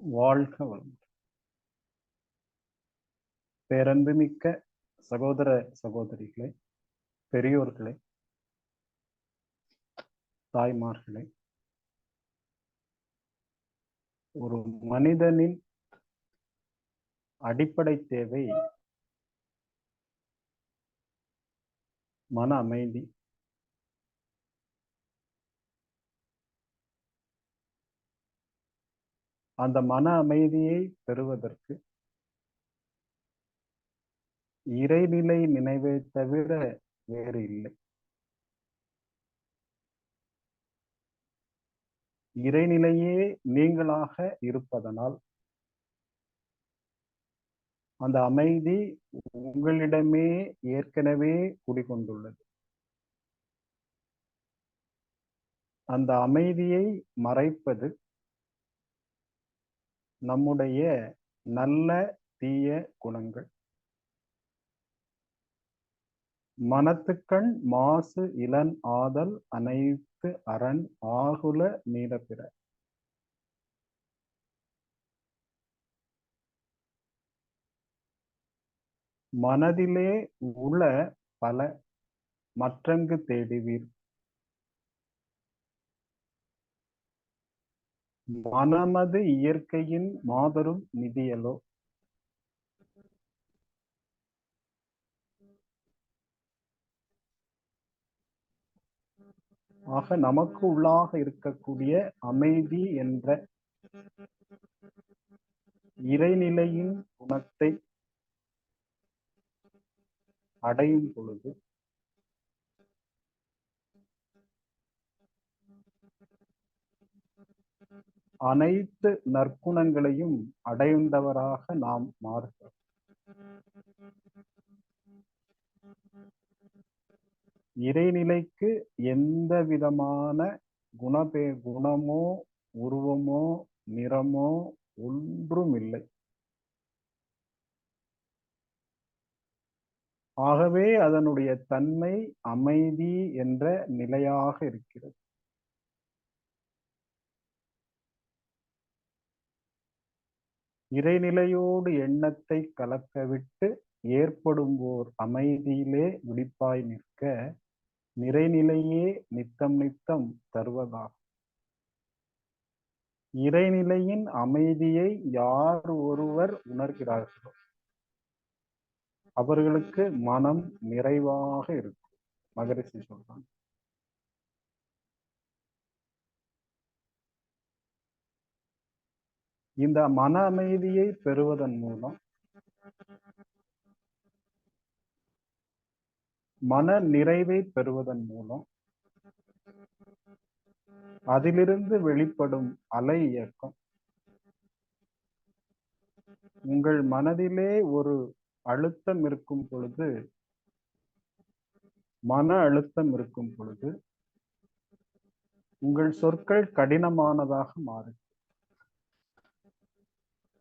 வாழ்க வளமுடன். பேரன்புமிக்க சகோதர சகோதரிகளே பெரியோர்களே தாய்மார்களே ஒரு மனிதனின் அடிப்படை தேவை மன அமைதி. அந்த மன அமைதியை பெறுவதற்கு இறைநிலை நினைவை தவிர வேறு இல்லை. இறைநிலையே நீங்களாக இருப்பதனால் அந்த அமைதி உங்களிடமே ஏற்கனவே குடிகொண்டுள்ளது. அந்த அமைதியை மறைப்பது நம்முடைய நல்ல தீய குணங்கள். மனத்துக்கண் மாசு இளன் ஆதல் அனைத்து அரண் ஆகுல நீலப்பிற மனதிலே உள பல மற்றங்கு தேடுவீர். மனமது இயற்கையின் மாபெரும் நிதியலோ? ஆக நமக்கு உள்ளாக இருக்கக்கூடிய அமைதி என்ற இறைநிலையின் குணத்தை அடையும் பொழுது அனைத்து நற்குணங்களையும் அடைந்தவராக நாம் மாறுகிறோம். இறைநிலைக்கு எந்த விதமான குணபே குணமோ உருவமோ நிறமோ ஒன்றும் இல்லை ஆகவே அதனுடைய தன்மை அமைதி என்ற நிலையாக இருக்கிறது. இறைநிலையோடு எண்ணத்தை கலக்கவிட்டு ஏற்படும் ஓர் அமைதியிலே விழிப்பாய் நிற்க நிறைநிலையே நித்தம் நித்தம் தருவதாகும். இறைநிலையின் அமைதியை யார் ஒருவர் உணர்கிறார்களோ அவர்களுக்கு மனம் நிறைவாக இருக்கும். மகரிஷி சொல்றாங்க இந்த மன அமைதியை பெறுவதன் மூலம் மன நிறைவை பெறுவதன் மூலம் அதிலிருந்து வெளிப்படும் அலை இயக்கம். உங்கள் மனதிலே ஒரு அழுத்தம் இருக்கும் பொழுது மன அழுத்தம் இருக்கும் பொழுது உங்கள் சொற்கள் கடினமானதாக மாறும்.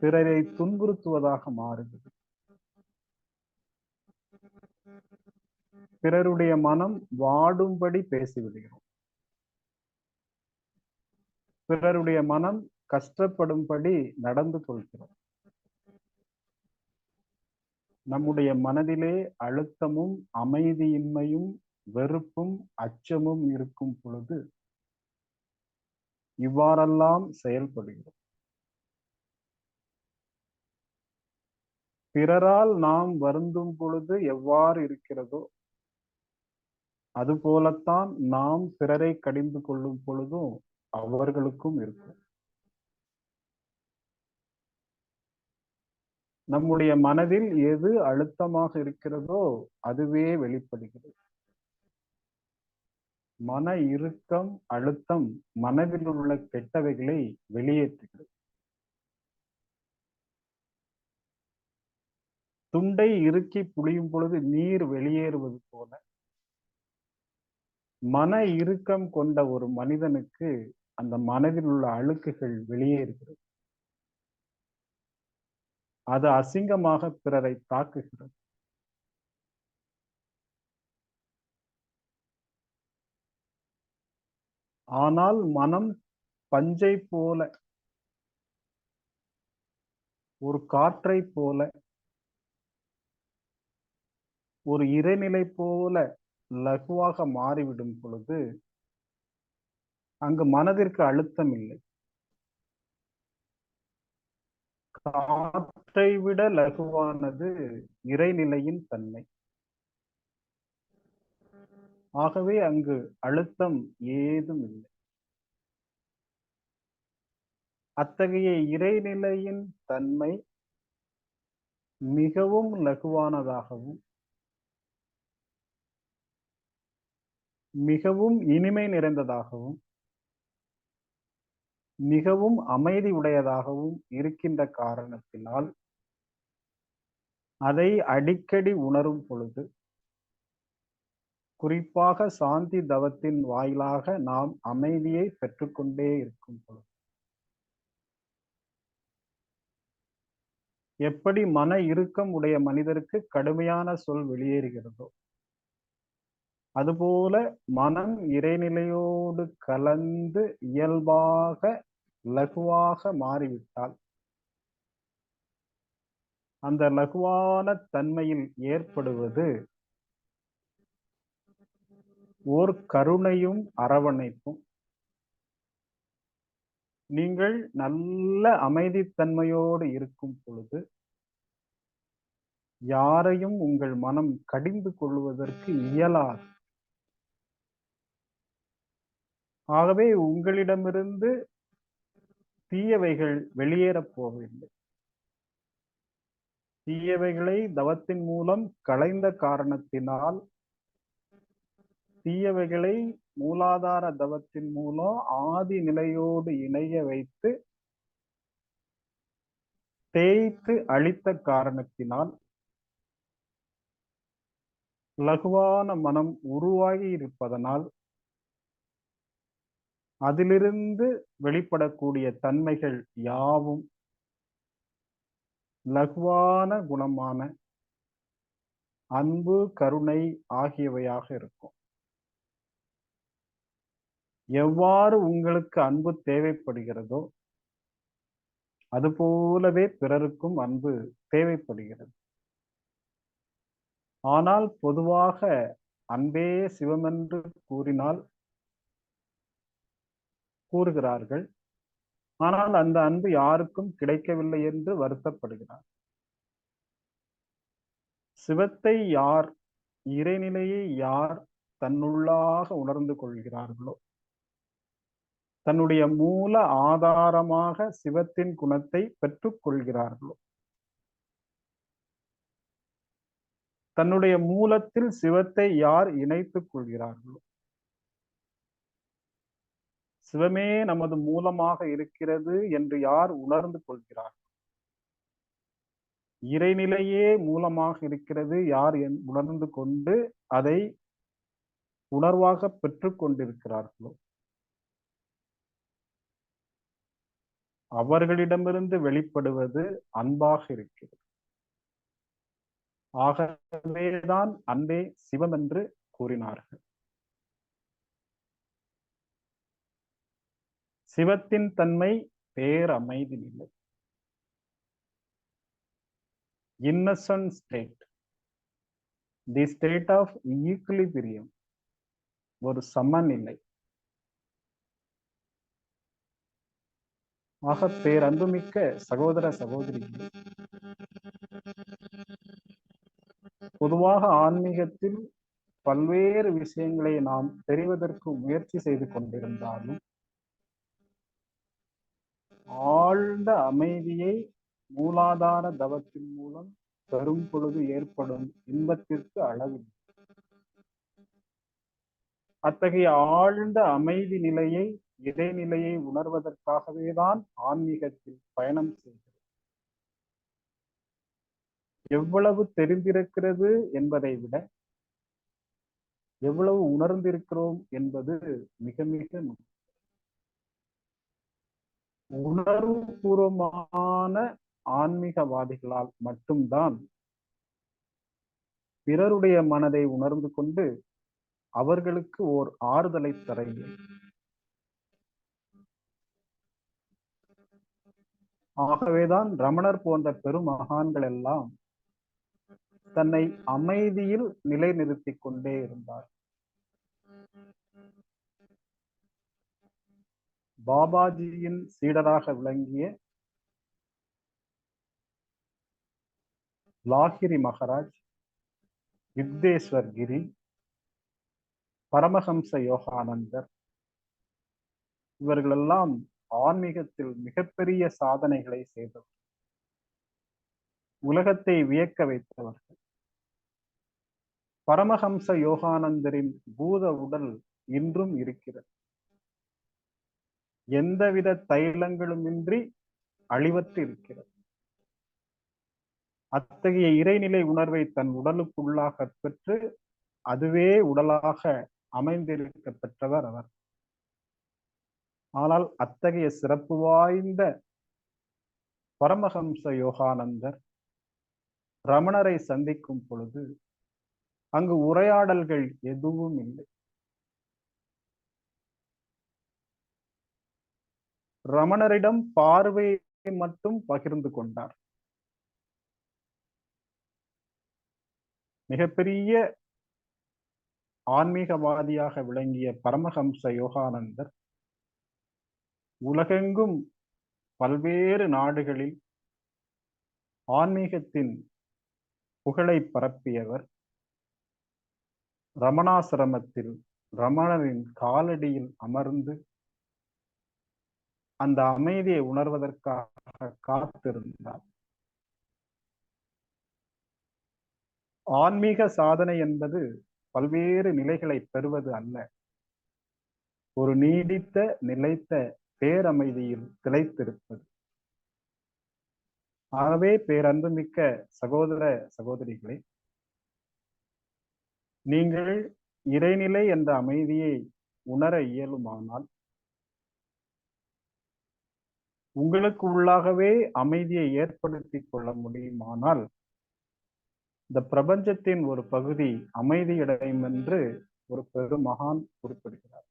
பிறரை துன்புறுத்துவதாக மாறுகிறது. பிறருடைய மனம் வாடும்படி பேசிவிடுகிறோம். பிறருடைய மனம் கஷ்டப்படும்படி நடந்து கொள்கிறோம். நம்முடைய மனதிலே அழுத்தமும் அமைதியின்மையும் வெறுப்பும் அச்சமும் இருக்கும் பொழுது இவ்வாறெல்லாம் செயல்படுகிறோம். பிறரால் நாம் வருந்தும் பொழுது எவ்வாறு இருக்கிறதோ அதுபோலத்தான் நாம் பிறரை கடிந்து கொள்ளும் பொழுதும் அவர்களுக்கும் இருக்கும். நம்முடைய மனதில் எது அழுத்தமாக இருக்கிறதோ அதுவே வெளிப்படுகிறது. மன இறுக்கம் அழுத்தம் மனதில் உள்ள கெட்டவைகளை வெளியேற்றுகிறது. துண்டை இறுக்கி புளியும் பொழுது நீர் வெளியேறுவது போல மன இறுக்கம் கொண்ட ஒரு மனிதனுக்கு அந்த மனதில் உள்ள அழுக்குகள் வெளியேறுகிறது. அது அசிங்கமாக பிறரை தாக்குகிறது. ஆனால் மனம் பஞ்சை போல ஒரு காற்றை போல ஒரு இறைநிலை போல லகுவாக மாறிவிடும் பொழுது அங்கு மனதிற்கு அழுத்தம் இல்லை. காற்றை விட லகுவானது இறைநிலையின் தன்மை. ஆகவே அங்கு அழுத்தம் ஏதும் இல்லை. அத்தகைய இறைநிலையின் தன்மை மிகவும் லகுவானதாகவும் மிகவும் இனிமை நிறைந்ததாகவும் மிகவும் அமைதி உடையதாகவும் இருக்கின்ற காரணத்தினால் அதை அடிக்கடி உணரும் பொழுது குறிப்பாக சாந்தி தவத்தின் வாயிலாக நாம் அமைதியை பெற்றுக்கொண்டே இருக்கும் பொழுது. எப்படி மன இறுக்கம் உடைய மனிதருக்கு கடுமையான சொல் வெளியேறுகிறதோ அதுபோல மனம் இறைநிலையோடு கலந்து இயல்பாக லகுவாக மாறிவிட்டால் அந்த லகுவான தன்மையில் ஏற்படுவது ஓர் கருணையும் அரவணைப்பும். நீங்கள் நல்ல அமைதித்தன்மையோடு இருக்கும் பொழுது யாரையும் உங்கள் மனம் கடிந்து கொள்வதற்கு இயலாது. ஆகவே உங்களிடமிருந்து தீயவைகள் வெளியேறப் போவதில்லை தீயவைகளை தவத்தின் மூலம் களைந்த காரணத்தினால் தீயவைகளை மூலாதார தவத்தின் மூலம் ஆதி நிலையோடு இணைய வைத்து தேய்த்து அழித்த காரணத்தினால் லகுவான மனம் உருவாகி இருப்பதனால் அதிலிருந்து வெளிப்படக்கூடிய தன்மைகள் யாவும் லகுவான குணமான அன்பு கருணை ஆகியவையாக இருக்கும். எவ்வாறு உங்களுக்கு அன்பு தேவைப்படுகிறதோ அதுபோலவே பிறருக்கும் அன்பு தேவைப்படுகிறது. ஆனால் பொதுவாக அன்பே சிவமென்று கூறினால் கூறுகிறார்கள். ஆனால் அந்த அன்பு யாருக்கும் கிடைக்கவில்லை என்று வருத்தப்படுகிறார். சிவத்தை யார் இறைநிலையை யார் தன்னுள்ளாக உணர்ந்து கொள்கிறார்களோ தன்னுடைய மூல ஆதாரமாக சிவத்தின் குணத்தை பெற்றுக் கொள்கிறார்களோ தன்னுடைய மூலத்தில் சிவத்தை யார் இணைத்துக் கொள்கிறார்களோ சிவமே நமது மூலமாக இருக்கிறது என்று யார் உணர்ந்து கொள்கிறார்? இறைநிலையே மூலமாக இருக்கிறது யார் உணர்ந்து கொண்டு அதை உணர்வாக பெற்றுக்கொண்டிருக்கிறார்களோ அவர்களிடமிருந்து வெளிப்படுவது அன்பாக இருக்கிறது. ஆகவேதான் அன்பே சிவம் என்று கூறினார்கள். சிவத்தின் தன்மை பேரமைதி நிலை innocent state the state of equilibrium ஒரு சமநிலை. ஆக பேரன்புமிக்க சகோதர சகோதரிகள் பொதுவாக ஆன்மீகத்தில் பல்வேறு விஷயங்களை நாம் தெரிவதற்கு முயற்சி செய்து கொண்டிருந்தாலும் ஆழ்ந்த அமைதியை மூலாதார தவத்தின் மூலம் தரும் பொழுது ஏற்படும் இன்பத்திற்கு அளவில்லை அத்தகைய ஆழ்ந்த அமைதி நிலையை இடைநிலையை உணர்வதற்காகவே தான் ஆன்மீகத்தில் பயணம் செய்கிறது. எவ்வளவு தெரிந்திருக்கிறது என்பதை விட எவ்வளவு உணர்ந்திருக்கிறோம் என்பது மிக மிக முக்கியம். உணர்வுபூர்வமான ஆன்மீகவாதிகளால் மட்டும்தான் பிறருடைய மனதை உணர்ந்து கொண்டு அவர்களுக்கு ஓர் ஆறுதலை தர ஆகவேதான் ரமணர் போன்ற பெரும் மகான்கள் எல்லாம் தன்னை அமைதியில் நிலைநிறுத்திக் கொண்டே இருந்தார் பாபாஜியின் சீடராக விளங்கிய லாகிரி மகராஜ் யுக்தேஸ்வர் கிரி பரமஹம்ச யோகானந்தர் இவர்களெல்லாம் ஆன்மீகத்தில் மிகப்பெரிய சாதனைகளை செய்தவர். உலகத்தை வியக்க வைத்தவர்கள். பரமஹம்ச யோகானந்தரின் பூத உடல் இன்றும் இருக்கிறது. எந்தவித தைலங்களுமின்றி அழிவற்று இருக்கிறது அத்தகைய இறைநிலை உணர்வை தன் உடலுக்குள்ளாக பெற்று அதுவே உடலாக அமைந்திருக்க பெற்றவர் அவர். ஆனால் அத்தகைய சிறப்பு வாய்ந்த பரமஹம்ச யோகானந்தர் ரமணரை சந்திக்கும் பொழுது அங்கு உரையாடல்கள் எதுவும் இல்லை. ரமணரிடம் பார்வையை மட்டும் பகிர்ந்து கொண்டார். மிகப்பெரிய ஆன்மீகவாதியாக விளங்கிய பரமஹம்ச யோகானந்தர் உலகெங்கும் பல்வேறு நாடுகளில் ஆன்மீகத்தின் புகழை பரப்பியவர். ரமணாசிரமத்தில் ரமணரின் காலடியில் அமர்ந்து அந்த அமைதியை உணர்வதற்காக காத்திருந்தார். ஆன்மீக சாதனை என்பது பல்வேறு நிலைகளை பெறுவது அல்ல. ஒரு நீடித்த நிலைத்த பேரமைதியில் திளைத்திருப்பது. ஆகவே பேரன்புமிக்க சகோதர சகோதரிகளே நீங்கள் இறைநிலை என்ற அமைதியை உணர இயலுமானால் உங்களுக்கு உள்ளாகவே அமைதியை ஏற்படுத்தி கொள்ள முடியுமானால் இந்த பிரபஞ்சத்தின் ஒரு பகுதி அமைதியடையும் என்று ஒரு பெருமகான் குறிப்பிடுகிறார்.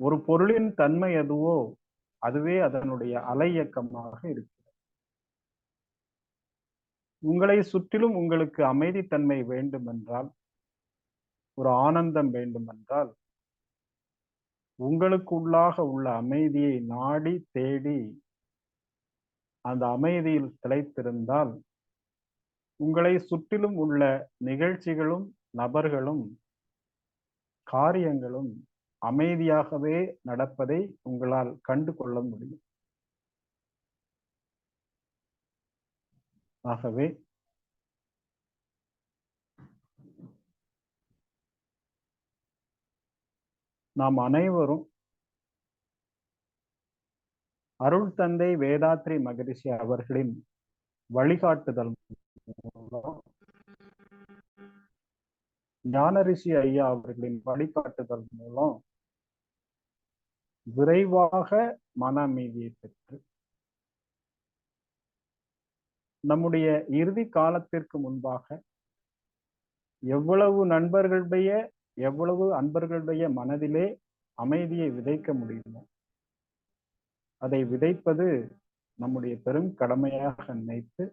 ஒரு பொருளின் தன்மை எதுவோ அதுவே அதனுடைய அலை இயக்கமாக இருக்கிறது. உங்களை சுற்றிலும் உங்களுக்கு அமைதித்தன்மை வேண்டுமென்றால் ஒரு ஆனந்தம் வேண்டுமென்றால் உங்களுக்குள்ளாக உள்ள அமைதியை நாடி தேடி அந்த அமைதியில் திளைத்திருந்தால் உங்களை சுற்றிலும் உள்ள நிகழ்ச்சிகளும் நபர்களும் காரியங்களும் அமைதியாகவே நடப்பதை உங்களால் கண்டு கொள்ள முடியும். ஆகவே நாம் அனைவரும் அருள் தந்தை வேதாத்ரி மகரிஷி அவர்களின் வழிகாட்டுதல் மூலம் ஞானரிஷி ஐயா அவர்களின் வழிகாட்டுதல் மூலம் விரைவாக மன அமைதியை பெற்று நம்முடைய இறுதி காலத்திற்கு முன்பாக எவ்வளவு நண்பர்களுடைய எவ்வளவு அன்பர்களுடைய மனதிலே அமைதியை விதைக்க முடியுமோ அதை விதைப்பது நம்முடைய பெரும் கடமையாக நினைத்து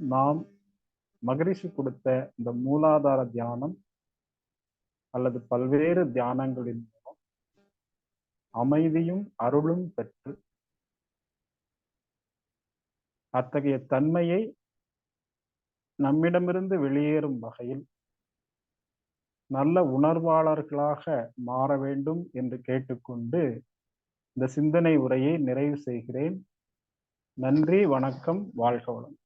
நாம் மகரிஷி கொடுத்த இந்த மூலாதார தியானம் அல்லது பல்வேறு தியானங்களின் மூலம் அமைதியும் அருளும் பெற்று அத்தகைய தன்மையை நம்மிடமிருந்து வெளியேறும் வகையில் நல்ல உணர்வாளர்களாக மாற வேண்டும் என்று கேட்டுக்கொண்டு இந்த சிந்தனை உரையை நிறைவு செய்கிறேன். நன்றி வணக்கம் வாழ்க வளம்.